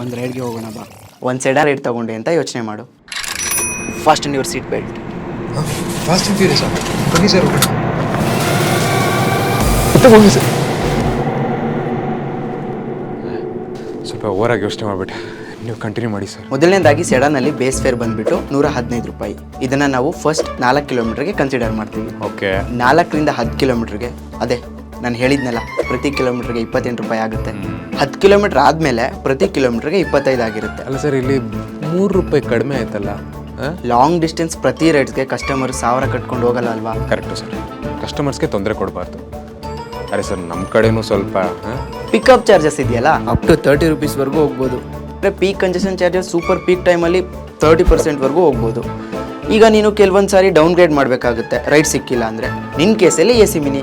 ಒಂದು ರೈಡ್ಗೆ ಹೋಗೋಣ ಬಾ. ಒಂದು ಸೆಡಾ ರೈಡ್ ತಗೊಂಡೆ ಅಂತ ಯೋಚನೆ ಮಾಡು. Fast your seat belt fast and furious ಬನ್ನಿ ಸರ್ ಹೋಗಿ ಸರ್ ಸ್ವಲ್ಪ ಓವರಾಗಿ ಯೋಚನೆ ಮಾಡಿಬಿಟ್ಟೆ. ನೀವು ಕಂಟಿನ್ಯೂ ಮಾಡಿ ಸರ್ ಮೊದಲನೇದಾಗಿ ಸೆಡಾನಲ್ಲಿ ಬೇಸ್ ಫೇರ್ ಬಂದ್ಬಿಟ್ಟು ನೂರ ಹದಿನೈದು ರೂಪಾಯಿ. ಇದನ್ನು ನಾವು ಫಸ್ಟ್ ನಾಲ್ಕು ಕಿಲೋಮೀಟರ್ಗೆ ಕನ್ಸಿಡರ್ ಮಾಡ್ತೀವಿ. ಓಕೆ ನಾಲ್ಕರಿಂದ ಹತ್ತು ಕಿಲೋಮೀಟರ್ಗೆ ಅದೇ ನಾನು ಹೇಳಿದ್ನಲ್ಲ ಪ್ರತಿ ಕಿಲೋಮೀಟರ್ಗೆ ಇಪ್ಪತ್ತೆಂಟು ರೂಪಾಯಿ ಆಗುತ್ತೆ. ಹತ್ತು ಕಿಲೋಮೀಟ್ರ್ ಆದಮೇಲೆ ಪ್ರತಿ ಕಿಲೋಮೀಟ್ರಿಗೆ ಇಪ್ಪತ್ತೈದು ಆಗಿರುತ್ತೆ. ಅಲ್ಲ ಸರ್ ಇಲ್ಲಿ ಮೂರು ರೂಪಾಯಿ ಕಡಿಮೆ ಆಯ್ತಲ್ಲ? ಲಾಂಗ್ ಡಿಸ್ಟೆನ್ಸ್ ಪ್ರತಿ ರೇಟ್ಸ್ಗೆ ಕಸ್ಟಮರ್ ಸಾವಿರ ಕಟ್ಕೊಂಡು ಹೋಗಲ್ಲ ಅಲ್ವಾ? Correct sir. ಕಸ್ಟಮರ್ಸ್ಗೆ ತೊಂದರೆ ಕೊಡಬಾರ್ದು. ಅರೆ ಸರ್ ನಮ್ಮ ಕಡೆನೂ ಸ್ವಲ್ಪ ಪಿಕಪ್ ಚಾರ್ಜಸ್ ಇದೆಯಲ್ಲ? ಅಪ್ ಟು ತರ್ಟಿ ರುಪೀಸ್ವರೆಗೂ ಹೋಗ್ಬೋದು. ಅಂದರೆ peak congestion charges super peak ಟೈಮಲ್ಲಿ ತರ್ಟಿ ಪರ್ಸೆಂಟ್ವರೆಗೂ ಹೋಗ್ಬೋದು. ಈಗ ನೀನು ಕೆಲವೊಂದು ಸಾರಿ ಡೌನ್ಗ್ರೇಡ್ ಮಾಡಬೇಕಾಗುತ್ತೆ. ರೈಡ್ ಸಿಕ್ಕಿಲ್ಲ ಅಂದರೆ. ನಿನ್ನ ಕೇಸಲ್ಲಿ A C mini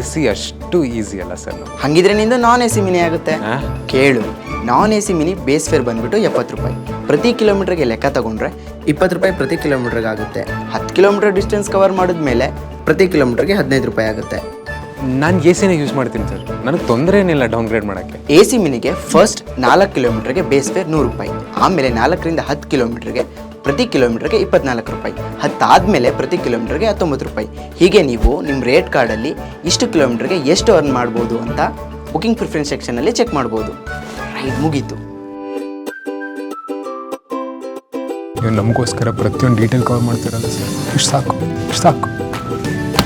A C ಅಷ್ಟು ಈಸಿ ಅಲ್ಲ ಸರ್ ಹಂಗಿದ್ರೆ ಹಾಗಿದ್ರೆ ನಿಂದು ನಾನ್ ಎ ಸಿ ಮಿನಿ ಆಗುತ್ತೆ. ಆ? ಕೇಳು. ನಾನ್ A C mini base fare ಬಂದ್ಬಿಟ್ಟು ಎಪ್ಪತ್ತು ರೂಪಾಯಿ. ಪ್ರತಿ ಕಿಲೋಮೀಟರ್ಗೆ ಲೆಕ್ಕ ತಗೊಂಡ್ರೆ ಇಪ್ಪತ್ತು ರೂಪಾಯಿ ಪ್ರತಿ ಕಿಲೋಮೀಟರ್ಗೆ ಆಗುತ್ತೆ. ಹತ್ತು ಕಿಲೋಮೀಟರ್ ಡಿಸ್ಟೆನ್ಸ್ ಕವರ್ ಮಾಡಿದ್ಮೇಲೆ ಪ್ರತಿ ಕಿಲೋಮೀಟರ್ಗೆ ಹದಿನೈದು ರೂಪಾಯಿ ಆಗುತ್ತೆ. ನಾನು ಎ ಸಿನೇ ಯೂಸ್ ಮಾಡ್ತೀನಿ ಸರ್ ನನಗೆ ತೊಂದರೆ ಏನಿಲ್ಲ ಡೌನ್ ಗ್ರೇಡ್ ಮಾಡೋಕ್ಕೆ. ಎ ಸಿ ಮಿನಿಗೆ ಫಸ್ಟ್ ನಾಲ್ಕು ಕಿಲೋಮೀಟರ್ಗೆ ಬೇಸ್ ಫೇರ್ ನೂರು ರೂಪಾಯಿ. ಆಮೇಲೆ ನಾಲ್ಕರಿಂದ ಹತ್ತು ಕಿಲೋಮೀಟರ್ಗೆ ಪ್ರತಿ ಕಿಲೋಮೀಟರ್ಗೆ ಇಪ್ಪತ್ನಾಲ್ಕು ರೂಪಾಯಿ. ಹತ್ತಾದಮೇಲೆ ಪ್ರತಿ ಕಿಲೋಮೀಟರ್ಗೆ ಹತ್ತೊಂಬತ್ತು ರೂಪಾಯಿ. ಹೀಗೆ ನೀವು ನಿಮ್ಮ ರೇಟ್ ಕಾರ್ಡಲ್ಲಿ ಇಷ್ಟು ಕಿಲೋಮೀಟರ್ಗೆ ಎಷ್ಟು ಅರ್ನ್ ಮಾಡ್ಬೋದು ಅಂತ ಬುಕಿಂಗ್ ಪ್ರಿಫರೆನ್ಸ್ ಸೆಕ್ಷನಲ್ಲಿ ಚೆಕ್ ಮಾಡ್ಬೋದು. ರೈಡ್ ಮುಗೀತು. ನೀವು ನಮಗೋಸ್ಕರ ಪ್ರತಿಯೊಂದು ಡೀಟೇಲ್ ಕವರ್ ಮಾಡ್ತಿರಲ್ಲ ಸರ್ ಇಷ್ಟು ಸಾಕು ಇಷ್ಟು ಸಾಕು.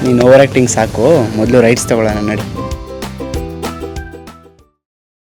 ನೀನು ಓವರ್ ಆ್ಯಕ್ಟಿಂಗ್ ಸಾಕು. ಮೊದಲು ರೈಡ್ಸ್ ತಗೊಳ್ಳೋಣ ನಡಿ.